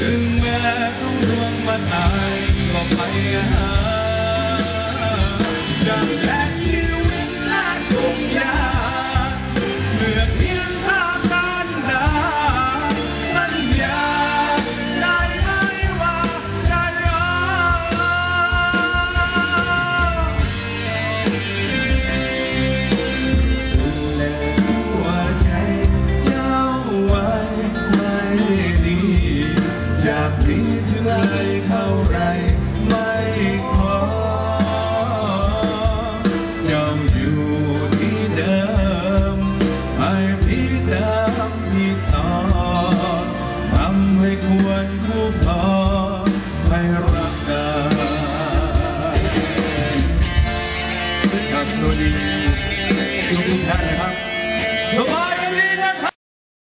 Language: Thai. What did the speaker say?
ถึงแม้ต้องร่วงมาตายก็ไปหา ดิมที่ต่อทำให้ควรคู่พอให้รักกันครับสวัสดี